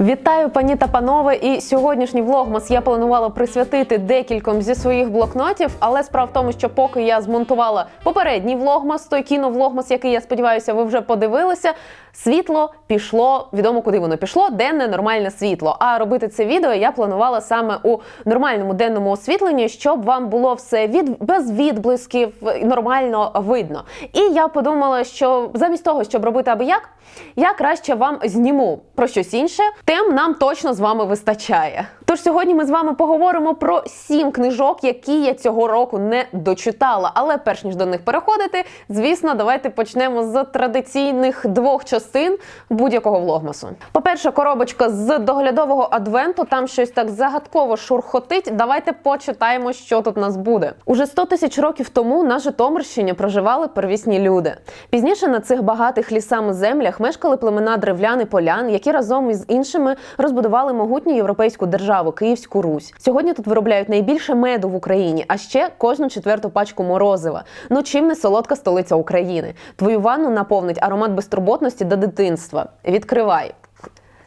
Вітаю, пані та панове! І сьогоднішній влогмас я планувала присвятити декільком зі своїх блокнотів, але справа в тому, що поки я змонтувала попередній влогмас, той кіновлогмас, який я сподіваюся, ви вже подивилися. Світло пішло, відомо куди воно пішло, денне нормальне світло. А робити це відео я планувала саме у нормальному денному освітленні, щоб вам було все від без відблисків нормально видно. І я подумала, що замість того, щоб робити аби як, я краще вам зніму про щось інше. Тем нам точно з вами вистачає. Тож сьогодні ми з вами поговоримо про сім книжок, які я цього року не дочитала. Але перш ніж до них переходити, звісно, давайте почнемо з традиційних двох частин будь-якого влогмасу. По-перше, коробочка з доглядового адвенту. Там щось так загадково шурхотить. Давайте почитаємо, що тут нас буде. Уже 100 тисяч років тому на Житомирщині проживали первісні люди. Пізніше на цих багатих лісами землях мешкали племена древлян і полян, які разом із іншими розбудували могутню європейську державу Київську Русь. Сьогодні тут виробляють найбільше меду в Україні, а ще кожну четверту пачку морозива. Ну чим не солодка столиця України. Твою ванну наповнить аромат безтурботності до дитинства. Відкривай.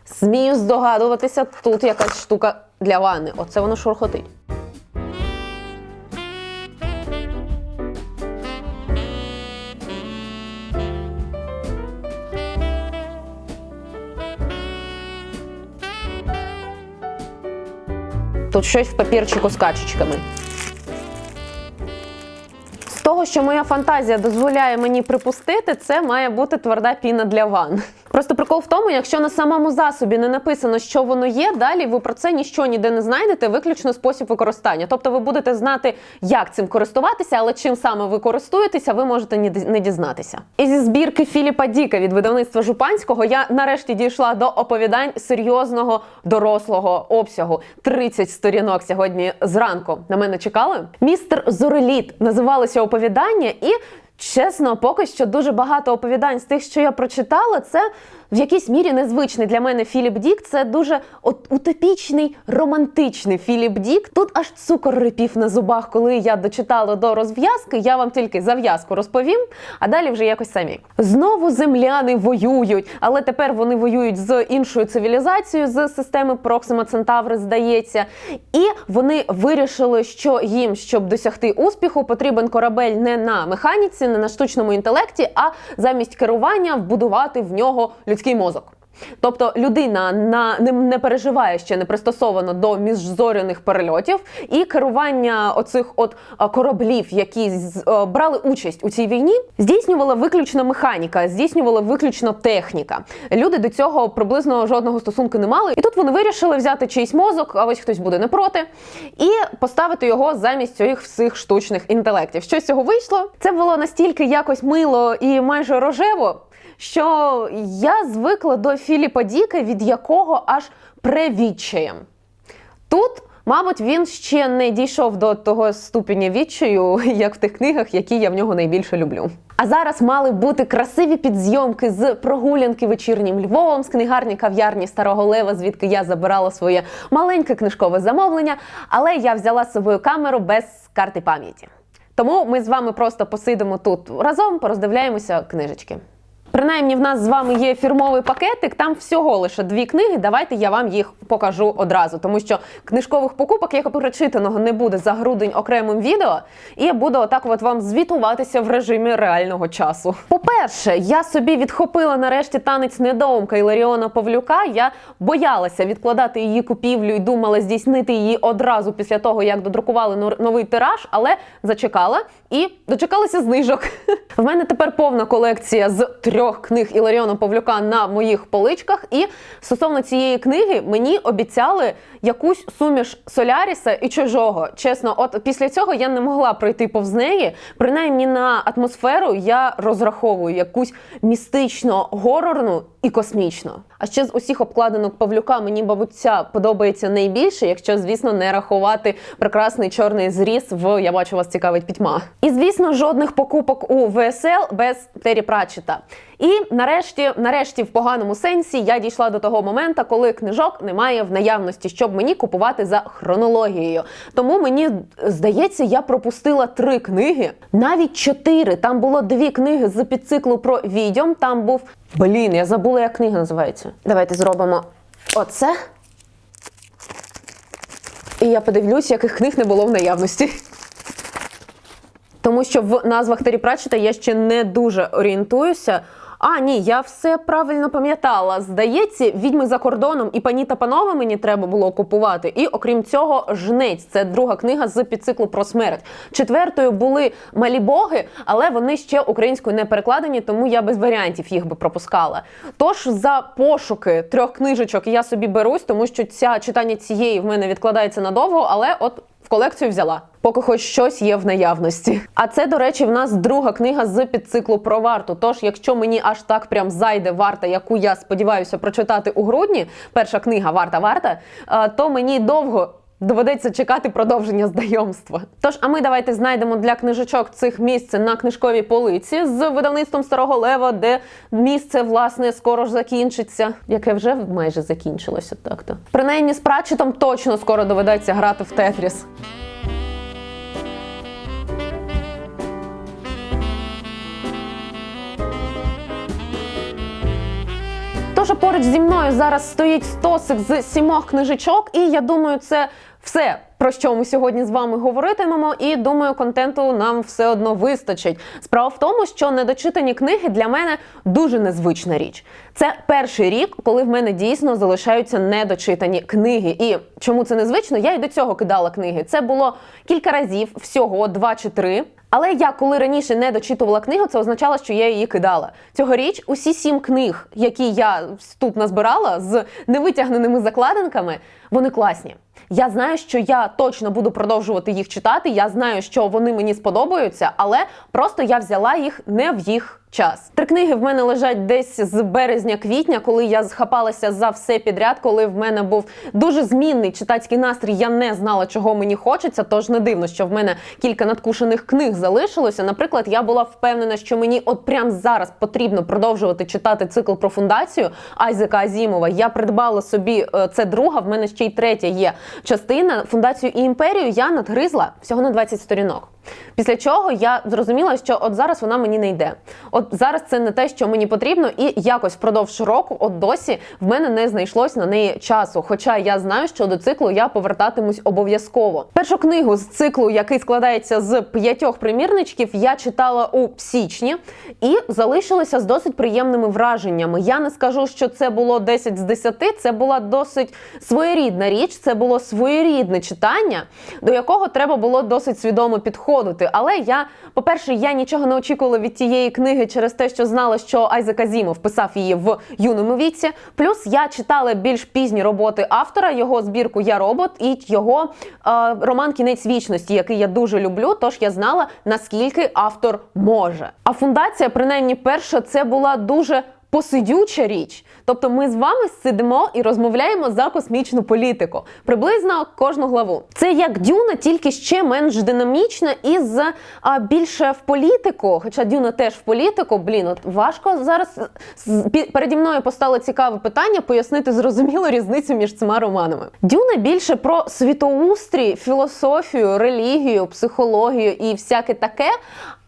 Смію здогадуватися, тут якась штука для ванни. Оце воно шурхотить. Тут щось в папірчику з качечками. З того, що моя фантазія дозволяє мені припустити, це має бути тверда піна для ванн. Просто прикол в тому, якщо на самому засобі не написано, що воно є, далі ви про це ніщо ніде не знайдете, виключно спосіб використання. Тобто ви будете знати, як цим користуватися, але чим саме ви користуєтеся, ви можете не дізнатися. І зі збірки Філіпа Діка від видавництва Жупанського я нарешті дійшла до оповідань серйозного дорослого обсягу. 30 сторінок сьогодні зранку. На мене чекали. Містер Зореліт називалося оповідання і. Чесно, поки що дуже багато оповідань з тих, що я прочитала, це в якійсь мірі незвичний для мене Філіп Дік. Це дуже от, утопічний, романтичний Філіп Дік. Тут аж цукор рипів на зубах, коли я дочитала до розв'язки. Я вам тільки зав'язку розповім, а далі вже якось самі. Знову земляни воюють, але тепер вони воюють з іншою цивілізацією з системи Проксима Центаври, здається. І вони вирішили, що їм, щоб досягти успіху, потрібен корабель не на механіці, не на штучному інтелекті, а замість керування вбудувати в нього людський мозок. Тобто людина на не, не переживає ще не пристосовано до міжзоряних перельотів, і керування оцих от кораблів, які з, е, брали участь у цій війні, здійснювала виключно механіка, здійснювала виключно техніка. Люди до цього приблизно жодного стосунку не мали. І тут вони вирішили взяти чийсь мозок, а ось хтось буде не проти, і поставити його замість цих всіх штучних інтелектів. Що з цього вийшло? Це було настільки якось мило і майже рожево що я звикла до Філіпа Діка, від якого аж превідчаєм. Тут, мабуть, він ще не дійшов до того ступеня відчаю, як в тих книгах, які я в нього найбільше люблю. А зараз мали бути красиві підзйомки з прогулянки вечірнім Львовом, з книгарні кав'ярні Старого Лева, звідки я забирала своє маленьке книжкове замовлення, але я взяла з собою камеру без карти пам'яті. Тому ми з вами просто посидимо тут разом, пороздивляємося книжечки. Принаймні, в нас з вами є фірмовий пакетик, там всього лише дві книги. Давайте я вам їх покажу одразу, тому що книжкових покупок, як прочитаного, не буде за грудень окремим відео, і я буду отак от вам звітуватися в режимі реального часу. По-перше, я собі відхопила нарешті танець недоумка Іларіона Павлюка. Я боялася відкладати її купівлю і думала здійснити її одразу після того, як додрукували новий тираж, але зачекала і дочекалася знижок. В мене тепер повна колекція з трьох книг Іларіона Павлюка на моїх поличках. І стосовно цієї книги мені обіцяли якусь суміш Соляріса і чужого. Чесно, от після цього я не могла пройти повз неї. Принаймні на атмосферу я розраховую якусь містично горорну і космічну. А ще з усіх обкладинок Павлюка мені, мабуть, ця подобається найбільше, якщо, звісно, не рахувати прекрасний чорний зріз в я бачу вас цікавить пітьма. І звісно, жодних покупок у ВСЛ без Террі Пратчета. І нарешті, нарешті, в поганому сенсі, я дійшла до того моменту, коли книжок немає в наявності, щоб мені купувати за хронологією. Тому мені здається, я пропустила три книги, навіть чотири. Там було дві книги з підциклу про відьом. Там був блін, я забула, як книга називається. Давайте зробимо оце. І я подивлюсь, яких книг не було в наявності. Тому що в назвах Террі Пратчета я ще не дуже орієнтуюся. А, ні, я все правильно пам'ятала. Здається, відьми за кордоном і пані та панове мені треба було купувати. І окрім цього, жнець це друга книга з підциклу про смерть. Четвертою були малі боги, але вони ще українською не перекладені, тому я без варіантів їх би пропускала. Тож за пошуки трьох книжечок я собі берусь, тому що ця читання цієї в мене відкладається надовго, але от колекцію взяла. Поки хоч щось є в наявності. А це, до речі, в нас друга книга з підциклу про варту. Тож, якщо мені аж так прям зайде варта, яку я сподіваюся прочитати у грудні, перша книга Варта варта, е, то мені довго. Доведеться чекати продовження знайомства. Тож, а ми давайте знайдемо для книжечок цих місце на книжковій полиці з видавництвом Старого Лева, де місце власне скоро ж закінчиться, яке вже майже закінчилося. Так то принаймні з Пратчетом точно скоро доведеться грати в Тетріс. Тож поруч зі мною зараз стоїть стосик з сімох книжечок, і я думаю, це все. Про що ми сьогодні з вами говоритимемо, і думаю, контенту нам все одно вистачить. Справа в тому, що недочитані книги для мене дуже незвична річ. Це перший рік, коли в мене дійсно залишаються недочитані книги. І чому це незвично? Я й до цього кидала книги. Це було кілька разів, всього два чи три. Але я коли раніше не дочитувала книгу, це означало, що я її кидала. Цьогоріч усі сім книг, які я тут назбирала з невитягненими закладинками, вони класні. Я знаю, що я точно буду продовжувати їх читати. Я знаю, що вони мені сподобаються, але просто я взяла їх не в їх. Час три книги в мене лежать десь з березня-квітня, коли я схапалася за все підряд, коли в мене був дуже змінний читацький настрій. Я не знала, чого мені хочеться. Тож не дивно, що в мене кілька надкушених книг залишилося. Наприклад, я була впевнена, що мені от прямо зараз потрібно продовжувати читати цикл про фундацію Айзека Азімова. Я придбала собі е, це друга. В мене ще й третя є частина. Фундацію і імперію я надгризла всього на 20 сторінок. Після чого я зрозуміла, що от зараз вона мені не йде. От зараз це не те, що мені потрібно, і якось впродовж року, от досі, в мене не знайшлось на неї часу. Хоча я знаю, що до циклу я повертатимусь обов'язково. Першу книгу з циклу, який складається з п'ятьох примірничків, я читала у січні і залишилася з досить приємними враженнями. Я не скажу, що це було 10 з 10, це була досить своєрідна річ, це було своєрідне читання, до якого треба було досить свідомо підходити. Але я, по-перше, я нічого не очікувала від тієї книги через те, що знала, що Айзек Азімов писав її в юному віці. Плюс я читала більш пізні роботи автора, його збірку Я робот і його е, роман Кінець вічності, який я дуже люблю. Тож я знала наскільки автор може. А фундація, принаймні, перша, це була дуже. Посидюча річ, тобто ми з вами сидимо і розмовляємо за космічну політику, приблизно кожну главу. Це як дюна, тільки ще менш динамічна і з а, більше в політику. Хоча дюна теж в політику. Блін, от важко зараз пі- переді мною постало цікаве питання пояснити зрозуміло різницю між цими романами. Дюна більше про світоустрій, філософію, релігію, психологію і всяке таке.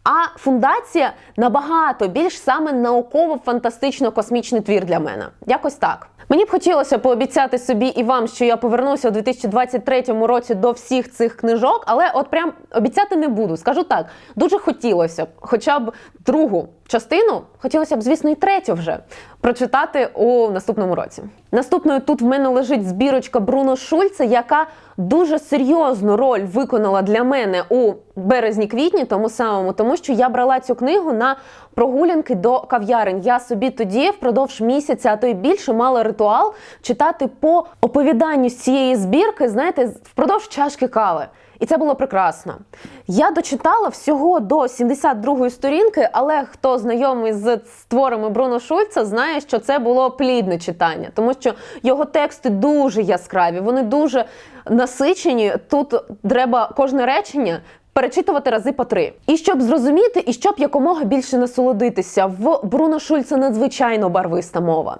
А фундація набагато більш саме науково-фантастично-космічний твір для мене. Якось так. Мені б хотілося пообіцяти собі і вам, що я повернуся у 2023 році до всіх цих книжок, але от прям обіцяти не буду. Скажу так, дуже хотілося б, хоча б другу частину, хотілося б, звісно, і третю вже прочитати у наступному році. Наступною тут в мене лежить збірочка Бруно Шульца, яка дуже серйозну роль виконала для мене у березні-квітні, тому самому, тому що я брала цю книгу на прогулянки до кав'ярень. Я собі тоді впродовж місяця, а то й більше мала ритуал читати по оповіданню з цієї збірки, знаєте, впродовж чашки кави. І це було прекрасно. Я дочитала всього до 72-ї сторінки, але хто знайомий з творами Бруно Шульца, знає, що це було плідне читання, тому що його тексти дуже яскраві, вони дуже насичені. Тут треба кожне речення. Перечитувати рази по три. І щоб зрозуміти, і щоб якомога більше насолодитися, в Бруно Шульца надзвичайно барвиста мова.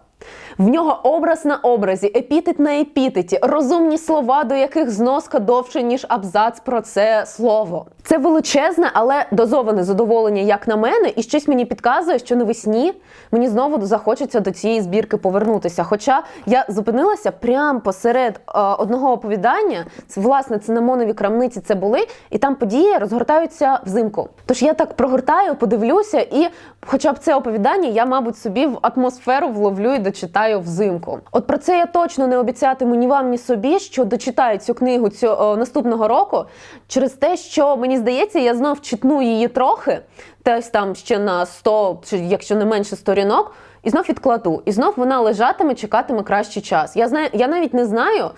В нього образ на образі, епітет на епітеті, розумні слова, до яких зноска довше, ніж абзац про це слово. Це величезне, але дозоване задоволення, як на мене, і щось мені підказує, що навесні мені знову захочеться до цієї збірки повернутися. Хоча я зупинилася прямо посеред е, одного оповідання. Це власне це на монові крамниці це були, і там події розгортаються взимку. Тож я так прогортаю, подивлюся, і, хоча б це оповідання, я, мабуть, собі в атмосферу вловлю і дочитаю взимку. От про це я точно не обіцятиму ні вам, ні собі, що дочитаю цю книгу цього наступного року, через те, що мені здається, я знов читну її трохи, десь там ще на 100, чи якщо не менше сторінок. І знов відкладу, і знов вона лежатиме, чекатиме кращий час. Я знаю, я навіть не знаю,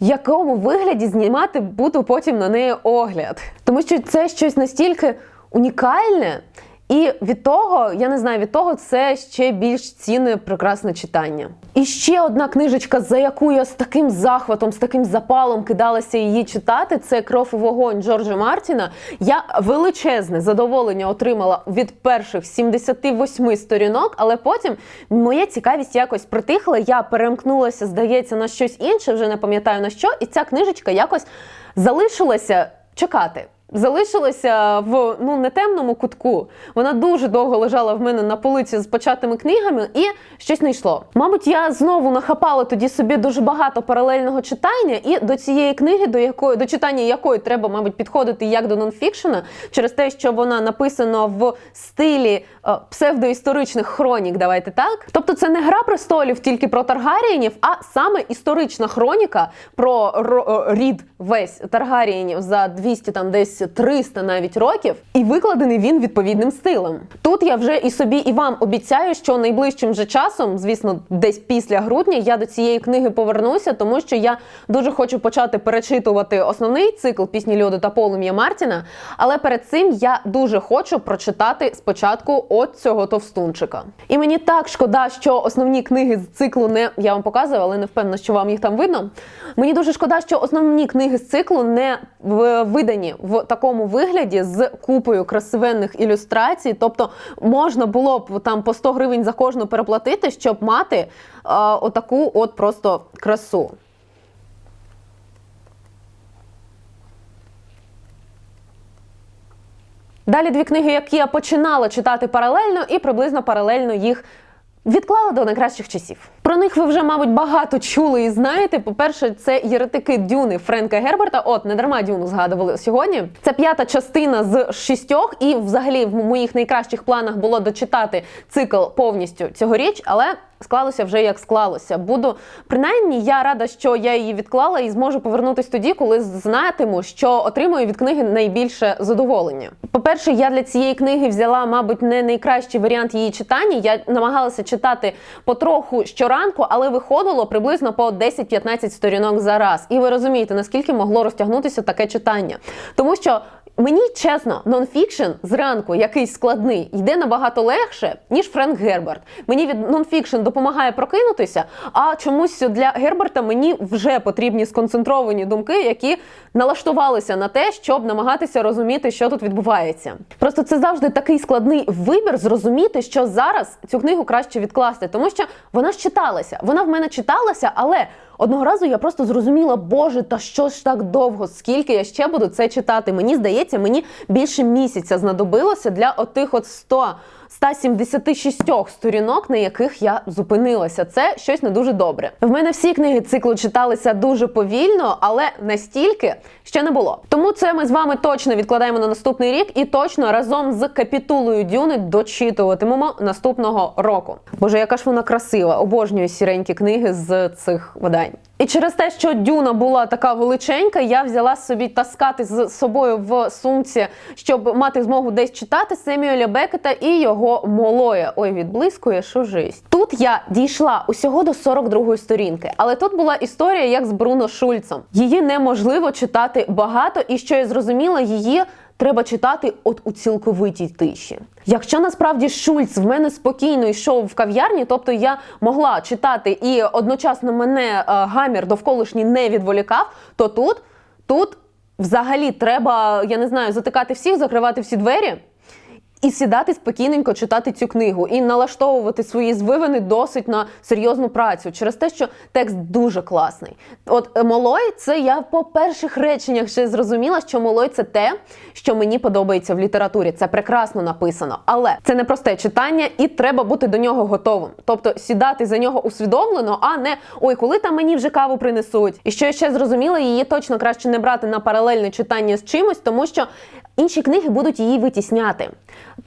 якому вигляді знімати буду потім на неї огляд, тому що це щось настільки унікальне. І від того, я не знаю, від того це ще більш цінне прекрасне читання. І ще одна книжечка, за яку я з таким захватом, з таким запалом кидалася її читати, це Кров і вогонь Джорджа Мартіна. Я величезне задоволення отримала від перших 78 сторінок, але потім моя цікавість якось притихла. Я перемкнулася, здається, на щось інше, вже не пам'ятаю на що, і ця книжечка якось залишилася чекати. Залишилася в ну не темному кутку. Вона дуже довго лежала в мене на полиці з початими книгами, і щось не йшло. Мабуть, я знову нахапала тоді собі дуже багато паралельного читання, і до цієї книги, до якої до читання якої треба, мабуть, підходити як до нонфікшена, через те, що вона написана в стилі е, псевдоісторичних хронік. Давайте так. Тобто, це не гра престолів тільки про Таргарієнів, а саме історична хроніка про ро- е, рід весь Таргарієнів за 200 там десь 300 навіть років, і викладений він відповідним стилем. Тут я вже і собі, і вам обіцяю, що найближчим же часом, звісно, десь після грудня, я до цієї книги повернуся, тому що я дуже хочу почати перечитувати основний цикл пісні Льоду та полум'я Мартіна. Але перед цим я дуже хочу прочитати спочатку от цього товстунчика. І мені так шкода, що основні книги з циклу не я вам показувала, але не впевнена, що вам їх там видно. Мені дуже шкода, що основні книги з циклу не видані в такому вигляді з купою красивенних ілюстрацій. Тобто можна було б там по 100 гривень за кожну переплатити, щоб мати е, отаку от просто красу. Далі дві книги, які я починала читати паралельно, і приблизно паралельно їх відклала до найкращих часів. Про них ви вже, мабуть, багато чули і знаєте. По-перше, це єретики Дюни Френка Герберта. От не дарма Дюну згадували сьогодні. Це п'ята частина з шістьох, і взагалі в моїх найкращих планах було дочитати цикл повністю цьогоріч, але. Склалося вже як склалося. Буду принаймні, я рада, що я її відклала і зможу повернутись тоді, коли знатиму, що отримую від книги найбільше задоволення. По-перше, я для цієї книги взяла, мабуть, не найкращий варіант її читання. Я намагалася читати потроху щоранку, але виходило приблизно по 10-15 сторінок за раз. І ви розумієте, наскільки могло розтягнутися таке читання, тому що. Мені чесно, нонфікшн зранку якийсь складний йде набагато легше, ніж Френк Герберт. Мені від нонфікшн допомагає прокинутися, а чомусь для Герберта мені вже потрібні сконцентровані думки, які налаштувалися на те, щоб намагатися розуміти, що тут відбувається. Просто це завжди такий складний вибір зрозуміти, що зараз цю книгу краще відкласти, тому що вона ж читалася. Вона в мене читалася, але. Одного разу я просто зрозуміла, боже, та що ж так довго, скільки я ще буду це читати. Мені здається, мені більше місяця знадобилося для отих от 100 176 сторінок, на яких я зупинилася. Це щось не дуже добре. В мене всі книги циклу читалися дуже повільно, але настільки ще не було. Тому це ми з вами точно відкладаємо на наступний рік і точно разом з капітулою Дюни дочитуватимемо наступного року. Боже, яка ж вона красива! Обожнюю сіренькі книги з цих видань. І через те, що дюна була така величенька, я взяла собі таскати з собою в сумці, щоб мати змогу десь читати Семюеля Бекета і його молоє. Ой, відблискує, що жесть. Тут я дійшла усього до 42-ї сторінки, але тут була історія як з Бруно Шульцем. Її неможливо читати багато, і що я зрозуміла, її треба читати от у цілковитій тиші. Якщо насправді Шульц в мене спокійно йшов в кав'ярні, тобто я могла читати і одночасно мене е, гамір довколишній не відволікав, то тут, тут взагалі треба, я не знаю, затикати всіх, закривати всі двері. І сідати спокійненько читати цю книгу і налаштовувати свої звивини досить на серйозну працю через те, що текст дуже класний. От е, Молой, це я по перших реченнях ще зрозуміла, що Молой це те, що мені подобається в літературі. Це прекрасно написано, але це не просте читання, і треба бути до нього готовим. Тобто сідати за нього усвідомлено, а не ой, коли там мені вже каву принесуть. І що я ще зрозуміла, її точно краще не брати на паралельне читання з чимось, тому що інші книги будуть її витісняти.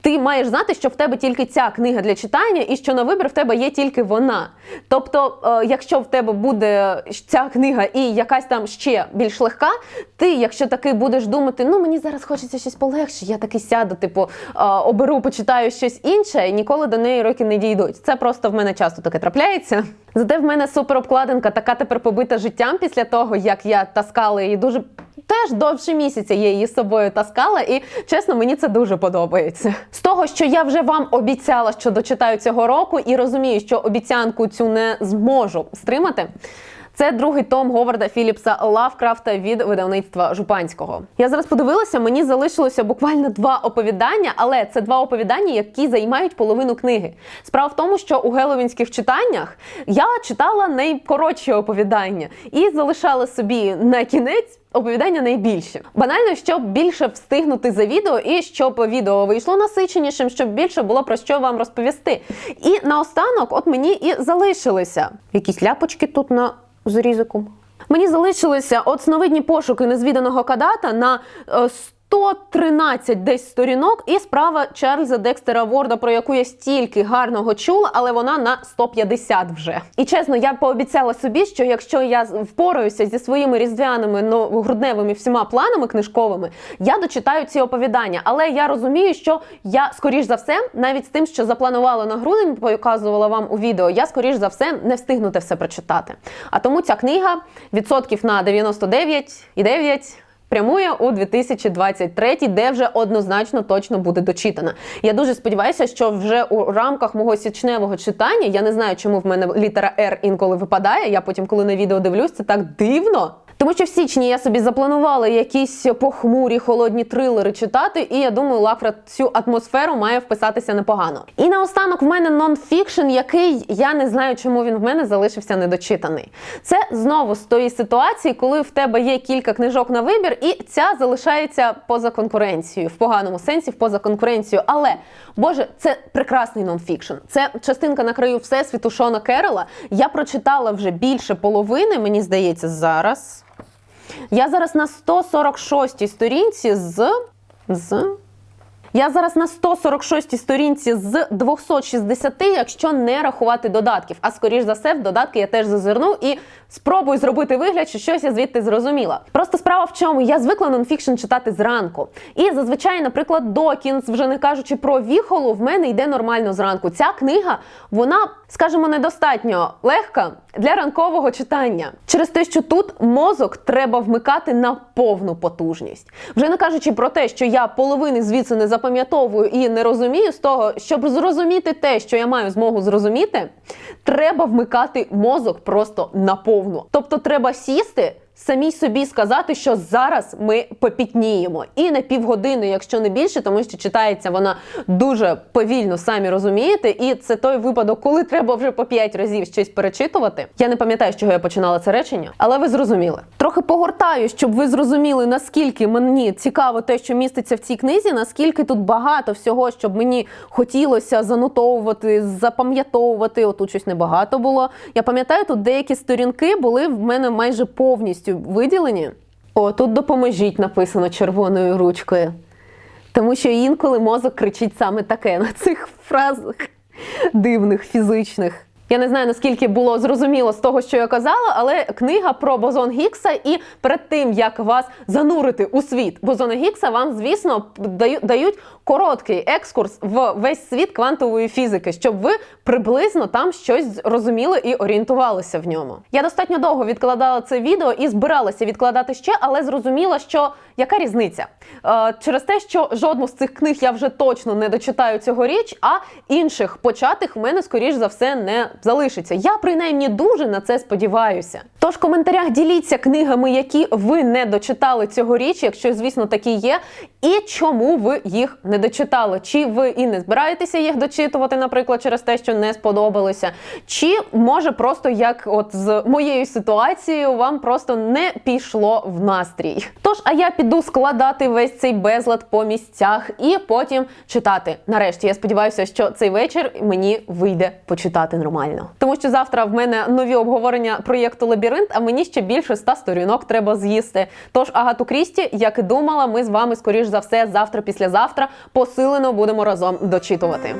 Ти маєш знати, що в тебе тільки ця книга для читання, і що на вибір в тебе є тільки вона. Тобто, е, якщо в тебе буде ця книга і якась там ще більш легка, ти, якщо таки будеш думати, ну мені зараз хочеться щось полегше, я таки сяду, типу, е, оберу, почитаю щось інше, ніколи до неї роки не дійдуть. Це просто в мене часто таке трапляється. Зате в мене суперобкладинка така тепер побита життям після того, як я таскала її дуже теж довше місяця я її з собою таскала, і чесно, мені це дуже подобається. З того, що я вже вам обіцяла, що дочитаю цього року, і розумію, що обіцянку цю не зможу стримати. Це другий том Говарда Філіпса Лавкрафта від видавництва Жупанського. Я зараз подивилася, мені залишилося буквально два оповідання, але це два оповідання, які займають половину книги. Справа в тому, що у геловінських читаннях я читала найкоротші оповідання і залишала собі на кінець. Оповідання найбільше банально, щоб більше встигнути за відео, і щоб відео вийшло насиченішим, щоб більше було про що вам розповісти. І наостанок, от мені і залишилися якісь ляпочки тут на зрізику. Мені залишилися от сновидні пошуки незвіданого кадата на е, 113 десь сторінок, і справа Чарльза Декстера Ворда, про яку я стільки гарного чула, але вона на 150 вже. І чесно, я пообіцяла собі, що якщо я впораюся зі своїми різдвяними ну, грудневими всіма планами книжковими, я дочитаю ці оповідання. Але я розумію, що я скоріш за все, навіть з тим, що запланувала на грудень, показувала вам у відео, я скоріш за все не встигну те все прочитати. А тому ця книга відсотків на 99,9 прямує у 2023, де вже однозначно точно буде дочитана. Я дуже сподіваюся, що вже у рамках мого січневого читання я не знаю, чому в мене літера Р інколи випадає. Я потім, коли на відео дивлюсь, це так дивно. Тому що в січні я собі запланувала якісь похмурі холодні трилери читати, і я думаю, Лавкрафт цю атмосферу має вписатися непогано. І наостанок в мене нонфікшн, який я не знаю, чому він в мене залишився недочитаний. Це знову з тої ситуації, коли в тебе є кілька книжок на вибір, і ця залишається поза конкуренцією, в поганому сенсі, поза конкуренцією. Але Боже, це прекрасний нонфікшн. Це частинка на краю всесвіту Шона Керрела. Я прочитала вже більше половини, мені здається, зараз. Я зараз на 146 сторінці з. з. Я зараз на 146 сторінці з 260, якщо не рахувати додатків. А скоріш за все, в додатки я теж зазирну і спробую зробити вигляд, що щось я звідти зрозуміла. Просто справа в чому я звикла нонфікшн читати зранку. І зазвичай, наприклад, Докінс, вже не кажучи про віхолу, в мене йде нормально зранку. Ця книга, вона, скажімо, недостатньо легка для ранкового читання. Через те, що тут мозок треба вмикати на повну потужність. Вже не кажучи про те, що я половини звідси не запам'ятовую і не розумію з того, щоб зрозуміти те, що я маю змогу зрозуміти, треба вмикати мозок просто наповну. Тобто треба сісти. Самій собі сказати, що зараз ми попітніємо. І на півгодини, якщо не більше, тому що читається вона дуже повільно, самі розумієте. І це той випадок, коли треба вже по п'ять разів щось перечитувати. Я не пам'ятаю, з чого я починала це речення, але ви зрозуміли. Трохи погортаю, щоб ви зрозуміли, наскільки мені цікаво те, що міститься в цій книзі, наскільки тут багато всього, щоб мені хотілося занотовувати, запам'ятовувати. Отут щось небагато було. Я пам'ятаю, тут деякі сторінки були в мене майже повністю виділені. О, тут допоможіть написано червоною ручкою. Тому що інколи мозок кричить саме таке на цих фразах дивних, фізичних. Я не знаю, наскільки було зрозуміло з того, що я казала, але книга про бозон Гікса, і перед тим як вас занурити у світ бозона Гікса, вам, звісно, даю- дають короткий екскурс в весь світ квантової фізики, щоб ви приблизно там щось розуміли і орієнтувалися в ньому. Я достатньо довго відкладала це відео і збиралася відкладати ще, але зрозуміла, що яка різниця? Е, через те, що жодну з цих книг я вже точно не дочитаю цьогоріч, а інших початих в мене, скоріш за все, не залишиться. Я принаймні дуже на це сподіваюся. Тож в коментарях діліться книгами, які ви не дочитали цьогоріч, якщо звісно такі є, і чому ви їх не дочитали. Чи ви і не збираєтеся їх дочитувати, наприклад, через те, що не сподобалося, чи може просто як от з моєю ситуацією вам просто не пішло в настрій. Тож, а я піду складати весь цей безлад по місцях і потім читати. Нарешті я сподіваюся, що цей вечір мені вийде почитати нормально. Тому що завтра в мене нові обговорення проєкту Лабіринт, а мені ще більше ста сторінок треба з'їсти. Тож Агату Крісті, як і думала, ми з вами скоріш за все завтра, післязавтра посилено будемо разом дочитувати.